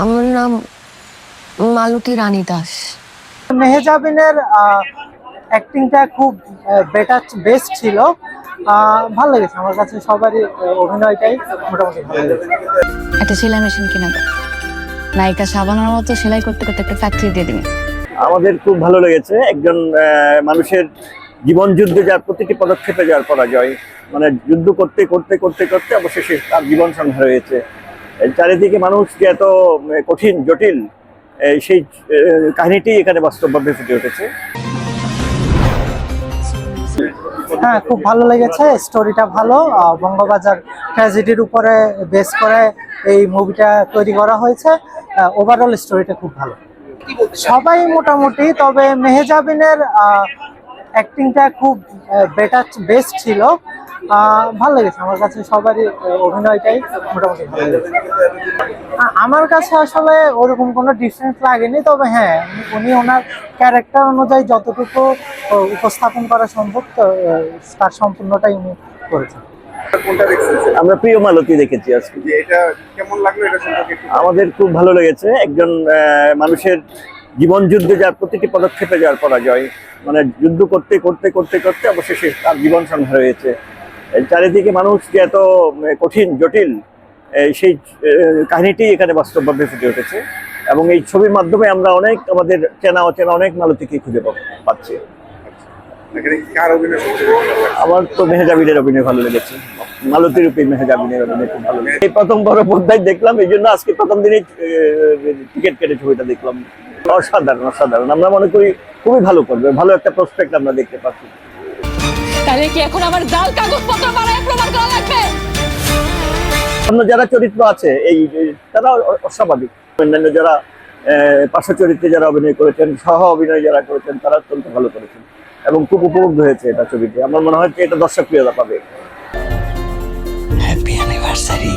আমার নাম মালতী রানী দাস। মেহেজাবিনের অ্যাক্টিংটা খুব বেটার বেস্ট ছিল। ভালো লেগেছে আমার কাছে সবারই অভিনয়টাই মোটামুটি ভালো লেগেছে। একটা সেলাই মেশিন কিনে নায়িকা সাবানার মতো সেলাই করতে করতে একটা ফ্যাক্টরি দিয়ে দিবি। আমাদের খুব ভালো লেগেছে একজন মানুষের জীবন যুদ্ধে যার প্রতিটি পদক্ষেপে যার পরাজয় মানে যুদ্ধ করতে করতে করতে করতে অবশেষে তার জীবন সংহার হয়েছে। চারিদিকে মানুষ যে এত কঠিন, জটিল সেই কাহিনীটি এখানে বাস্তবভাবে ফুটে উঠেছে। হ্যাঁ খুব ভালো লেগেছে স্টোরিটা ভালো বঙ্গবাজার ট্র্যাজেডির উপরে বেস করে এই মুভিটা তৈরি করা হয়েছে। ওভারঅল স্টোরিটা খুব ভালো। সবাই মোটামুটি, তবে মেহেজাবিনের অ্যাক্টিংটা খুব বেটার বেস্ট ছিল। ভালো লেগেছে। আমার কাছে সবারই অভিনয়টাই মোটামুটি ভালো লেগেছে। আমার কাছে আসলে ওরকম কোনো ডিফারেন্স লাগেনি তবে হ্যাঁ উনি ওনার ক্যারেক্টার অনুযায়ী যতটুকু উপস্থাপন করা সম্ভব তো, তার সম্পূর্ণটাই উনি করেছেন। আমরা প্রিয় মালতী দেখেছি আজকে। যে এটা কেমন লাগল এটা আমাদের খুব ভালো লেগেছে। একজন মানুষের জীবন যুদ্ধে যার প্রতিটি পদক্ষেপে যার পরাজয় মানে যুদ্ধ করতে করতে করতে করতে অবশেষে তার জীবন সংহার হয়েছে। চারিদিকে মানুষ যে এত কঠিন, জটিল সেই কাহিনীটি এখানে বাস্তবভাবে ফুটে উঠেছে। এবং এই ছবির মাধ্যমে আমরা অনেক আমাদের চেনা অচেনা অনেক মালতীকে খুঁজে পাচ্ছি? আমার তো মেহেজাবিনের অভিনয় ভালো লেগেছে। মালতীর রূপে মেহেজাবিনের অভিনয় খুব ভালো লেগেছে। এই প্রথম বড় পর্দায় দেখলাম, এই জন্য আজকে প্রথম দিনই টিকিট কেটে ছবিটা দেখলাম। অসাধারণ অসাধারণ। আমরা মনে করি খুবই ভালো করবে, ভালো একটা প্রসপেক্ট আমরা দেখতে পাচ্ছি। তাহলে কি এখন আমার জাল কাগজপত্র বাড়ায় প্রমাণ করা লাগবে। অন্য যারা চরিত্র আছে এই তারা অস্বাভাবিক। অন্যান্য যারা আহ, পার্শ্ব চরিত্রে যারা অভিনয় করেছেন সহ অভিনয় যারা করেছেন তারা অত্যন্ত ভালো করেছেন এবং খুব উপলব্ধ হয়েছে এটা ছবিটি আমার মনে হয় যে এটা দর্শকপ্রিয়তা পাবে। Happy anniversary